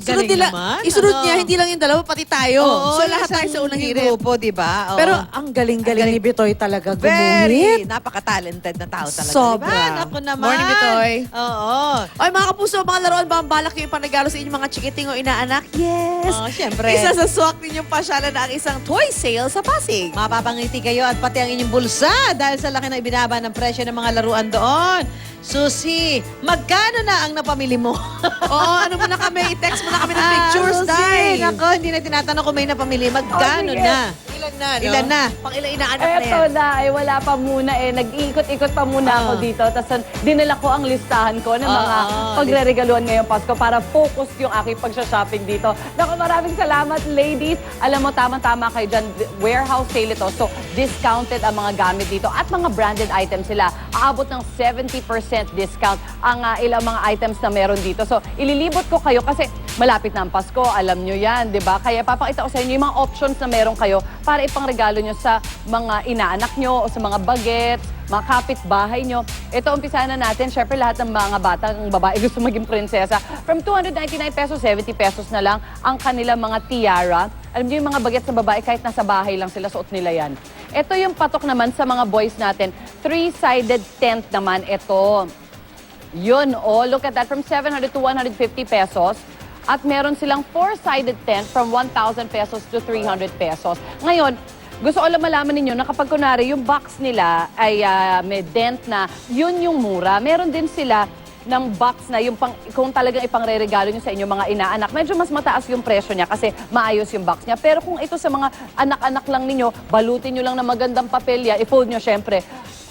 Sunod Galing nila, naman, isunod ano? niya, hindi lang yung dalawa, pati tayo. so lahat tayo sa unang hirit. grupo, di ba? Oo. Pero ang galing-galing ni Bitoy talaga very napaka-talented na tao talaga. Sobra. Di ba? Naku naman. Morning, Bitoy. Oo. Ay, mga kapuso, mga laruan ba ang balak yung panagalo sa inyong mga chikiting o inaanak? Yes! Oo, syempre. Isa sa swak ninyong pasyalan na ang isang toy sale sa Pasig. Mapapangiti kayo at pati ang inyong bulsa dahil sa laki na ibinaba ng presyo ng mga laruan doon. Susi, magkano na ang napamili mo? Oo, ano mo na kami, i-text mo na kami ng pictures, Susi, dahil. Nako, hindi na tinatanong kung may napamili. Magkano Oh, sige. na? Ilan na, no? Ilan na? Pang ilang inaanak na Eto yan. na, ay wala pa muna eh. Nag-iikot-ikot pa muna ako Ah. dito. Tapos dinala ko ang listahan ko ng mga Ah, pagre-regaluhan ngayong Pasko para focus yung aking pagsha-shopping dito. Naku, maraming salamat, ladies. Alam mo, tamang-tama kayo dyan. Warehouse sale ito. So, discounted ang mga gamit dito. At mga branded items sila. Aabot ng 70% discount ang ah, ilang mga items na meron dito. So, ililibot ko kayo kasi malapit na ang Pasko. Alam nyo yan, di ba? Kaya papakita ko sa inyo yung mga options na meron kayo para ipangregalo nyo sa mga inaanak nyo o sa mga bagets, mga kapitbahay nyo. Ito, umpisa na natin. Siyempre, lahat ng mga batang babae gusto maging prinsesa. From 299 pesos, 70 pesos na lang ang kanilang mga tiara. Alam niyo yung mga bagets sa babae, kahit nasa bahay lang sila, suot nila yan. Ito yung patok naman sa mga boys natin. Three-sided tent naman ito. Yun, oh, look at that. From 700 to 150 pesos. At meron silang four-sided tent from 1,000 pesos to 300 pesos. Ngayon, gusto ko lang malaman ninyo na kapag kunwari yung box nila ay ah, may dent na, yun yung mura. Meron din sila ng box na yung pang, kung talagang ipangre-regalo nyo sa inyong mga inaanak, medyo mas mataas yung presyo niya kasi maayos yung box niya. Pero kung ito sa mga anak-anak lang ninyo, balutin nyo lang ng magandang papel yan, i-fold nyo syempre,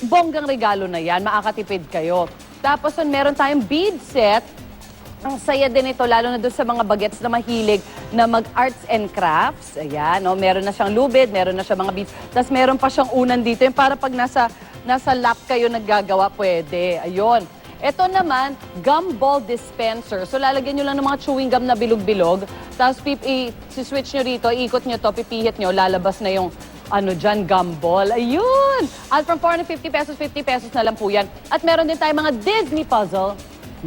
bonggang regalo na yan, makakatipid kayo. Tapos meron tayong bead set, ang saya din ito, lalo na doon sa mga bagets na mahilig na mag-arts and crafts. Ayan, no? meron na siyang lubid, meron na siyang mga beads. Tapos meron pa siyang unan dito, yung para pag nasa, nasa lap kayo naggagawa, pwede. Ayun. Ito naman, gumball dispenser. So lalagyan nyo lang ng mga chewing gum na bilog-bilog. Tapos pip, i- switch nyo rito, ikot nyo to, pipihit nyo, lalabas na yung ano dyan, gumball. Ayun! At from 450 pesos, 50 pesos na lang po yan. At meron din tayong mga Disney puzzle.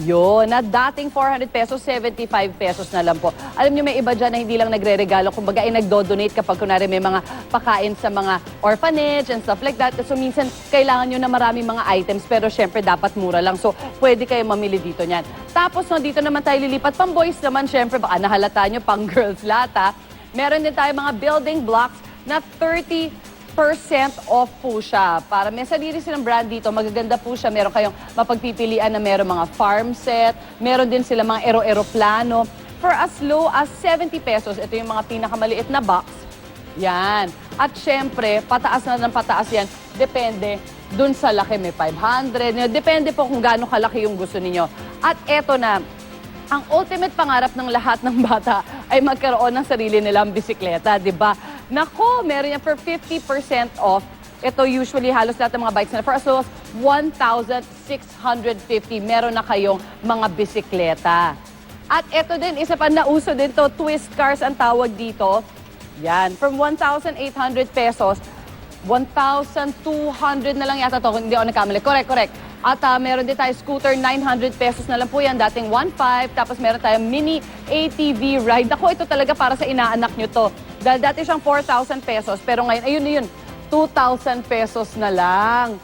Yun, na dating 400 pesos, 75 pesos na lang po. Alam niyo may iba dyan na hindi lang nagre-regalo, kumbaga ay nagdo-donate kapag kunwari may mga pakain sa mga orphanage and stuff like that. So minsan kailangan nyo na maraming mga items pero syempre dapat mura lang. So pwede kayo mamili dito niyan. Tapos no, dito naman tayo lilipat. Pang boys naman syempre, baka nahalata nyo, pang girls lata. Meron din tayo mga building blocks na 30 off po siya. Para may sarili silang brand dito, magaganda po siya. Meron kayong mapagpipilian na meron mga farm set, meron din sila mga ero-eroplano. For as low as 70 pesos, ito yung mga pinakamaliit na box. Yan. At syempre, pataas na ng pataas yan. Depende dun sa laki. May 500. Depende po kung gaano kalaki yung gusto ninyo. At eto na, ang ultimate pangarap ng lahat ng bata ay magkaroon ng sarili nilang bisikleta, di ba? Nako, meron yan for 50% off. Ito usually halos lahat ng mga bikes na for as low as 1,650 meron na kayong mga bisikleta. At ito din, isa pa nauso din to, twist cars ang tawag dito. Yan, from 1,800 pesos 1,200 na lang yata to, hindi ako nagkamali. Correct, correct. At ah, meron din tayo scooter, 900 pesos na lang po yan. Dating 1,500. Tapos meron tayong mini ATV ride. Ako, ito talaga para sa inaanak nyo to. Dahil dati siyang 4,000 pesos. Pero ngayon, ayun na yun, 2,000 pesos na lang.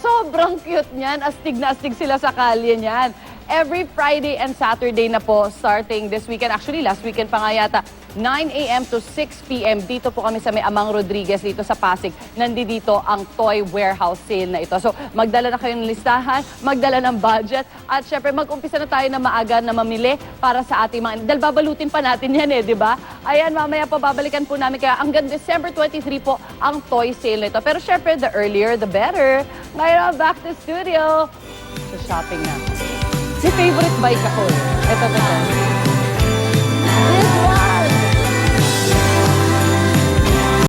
Sobrang cute niyan. Astig na astig sila sa kalye niyan. Every Friday and Saturday na po starting this weekend. Actually, last weekend pa nga yata. 9 a.m. to 6 p.m. Dito po kami sa may Amang Rodriguez dito sa Pasig. Nandito ang toy warehouse sale na ito. So, magdala na kayo ng listahan, magdala ng budget, at syempre mag-umpisa na tayo na maaga na mamili para sa ating mga... Dahil babalutin pa natin yan eh, di ba? Ayan, mamaya po babalikan po namin. Kaya hanggang December 23 po ang toy sale na ito. Pero syempre, the earlier, the better. Ngayon, back to studio. So, shopping na. Si favorite bike ako. Ito, ito, ito.